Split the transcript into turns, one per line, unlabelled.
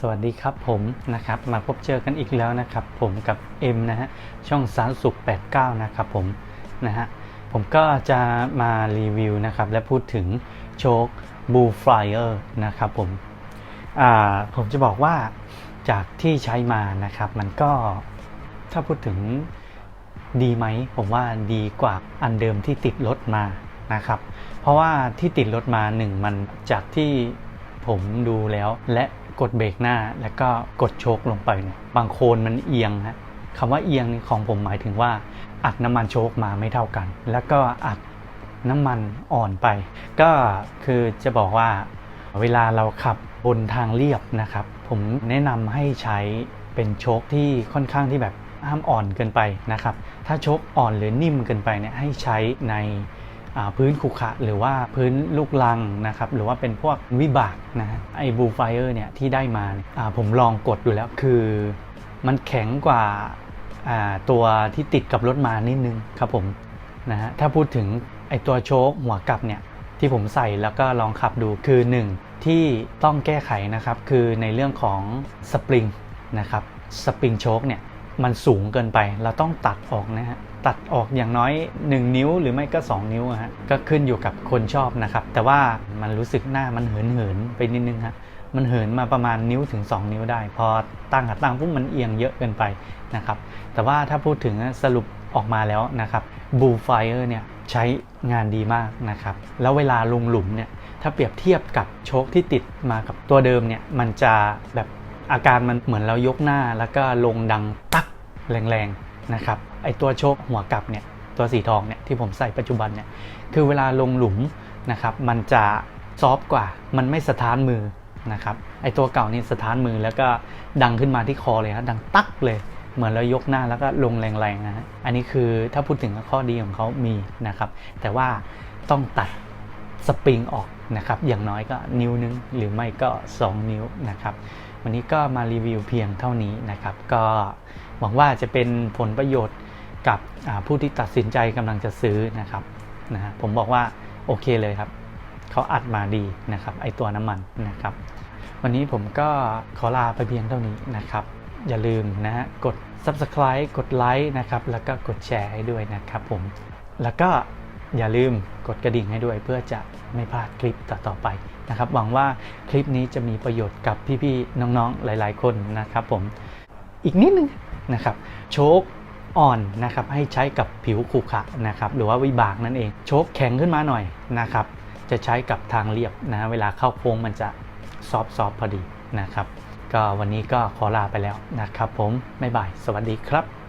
สวัสดีครับผมนะครับมาพบเจอกันอีกแล้วนะครับ ผมกับเอ็มนะฮะช่องสารสุข 89 นะครับผมนะฮะผมก็จะมารีวิวนะครับและพูดถึงโชคบูฟลายเออร์นะครับผมอ่าผมจะบอกว่าจากที่ใช้มานะครับ มันก็ถ้าพูดถึงดีไหม ผมว่าดีกว่าอันเดิมที่ติดรถมานะครับ เพราะว่าที่ติดรถมาหนึ่งมันจากที่ผมดูแล้วและ กดเบรกหน้าแล้วก็กดโชคลงไปเนี่ยบางโคนมันเอียงฮะคำว่าเอียงนี่ของผมหมายถึงว่า อัดน้ำมันโชคมาไม่เท่ากัน แล้วก็อัดน้ำมันอ่อนไป ก็คือจะบอกว่าเวลาเราขับบนทางเรียบนะครับ ผมแนะนำให้ใช้เป็นโชคที่ค่อนข้างที่แบบห้ามอ่อนเกินไปนะครับ ถ้าโชคอ่อนหรือนิ่มเกินไปเนี่ยให้ใช้ใน พื้นขุขะหรือว่าพื้นลูกลังนะครับหรือว่าเป็นพวกวิบากนะฮะไอ้บูไฟเออร์เนี่ยที่ได้มาผมลองกดดูแล้วคือมันแข็งกว่าตัวที่ติดกับรถมานิดนึงครับผมนะฮะถ้าพูดถึงไอ้ตัวโชคหัวกลับเนี่ยที่ผมใส่แล้วก็ลองขับดูคือ 1 ที่ต้องแก้ไขนะครับคือในเรื่องของสปริงนะครับสปริงโชคเนี่ย มันสูงเกินไป เราต้องตัดออกนะฮะ ตัดออกอย่างน้อย 1 นิ้วหรือไม่ก็ 2 นิ้วฮะ ก็ขึ้นอยู่กับคนชอบนะครับ แต่ว่ามันรู้สึกหน้ามันเหินเหินไปนิดนึงฮะ มันเหินมาประมาณนิ้วถึง 2 นิ้วได้ พอตั้งกับตั้งปุ๊บมันเอียงเยอะเกินไปนะครับ แต่ว่าถ้าพูดถึงสรุปออกมาแล้วนะครับบูไฟเออร์เนี่ยใช้งานดีมากนะครับ แล้วเวลาลงหลุมเนี่ยถ้าเปรียบเทียบกับโชคที่ติดมากับตัวเดิมเนี่ยมันจะแบบ อาการมันเหมือนเรายกหน้าแล้วก็ลงดังตักแรงๆนะครับไอตัวโชคหัวกลับเนี่ยตัวสีทองเนี่ยที่ผมใส่ปัจจุบันเนี่ยคือเวลาลงหลุมนะครับมันจะซอฟกว่า มันไม่สะท้านมือนะครับไอตัวเก่านี่สะท้านมือแล้วก็ดังขึ้นมาที่คอเลยฮะดังตักเลยเหมือนเรายกหน้าแล้วก็ลงแรงๆนะฮะอันนี้คือถ้าพูดถึงข้อดีของเขามีนะครับแต่ว่าต้องตัด สปริงออกนะครับอย่างน้อยก็นิ้วนึงหรือไม่ก็ 2 นิ้วนะครับ วันนี้ก็มารีวิวเพียงเท่านี้นะครับ ก็หวังว่าจะเป็นผลประโยชน์กับผู้ที่ตัดสินใจกำลังจะซื้อนะครับนะฮะผมบอกว่าโอเคเลยครับ เขาอัดมาดีนะครับไอตัวน้ำมันนะครับ วันนี้ผมก็ขอลาไปเพียงเท่านี้นะครับ อย่าลืมนะฮะกด subscribe กดไลค์นะครับ แล้วก็กดแชร์ให้ด้วยนะครับผมแล้วก็ อย่าลืมกดกระดิ่งให้ด้วยเพื่อจะไม่พลาดคลิปต่อๆไปนะครับ หวังว่าคลิปนี้จะมีประโยชน์กับพี่ๆน้องๆหลาย ๆ คนนะครับผมอีกนิดนึงนะครับโชคอ่อนนะครับให้ใช้กับผิวขรุขระนะครับหรือว่าวิบากนั่นเอง โชคแข็งขึ้นมาหน่อยนะครับจะใช้กับทางเรียบนะเวลาเข้าโค้งมันจะซอฟต์ๆพอดีนะครับ ก็วันนี้ก็ขอลาไปแล้วนะครับผมบ๊ายบาย สวัสดีครับ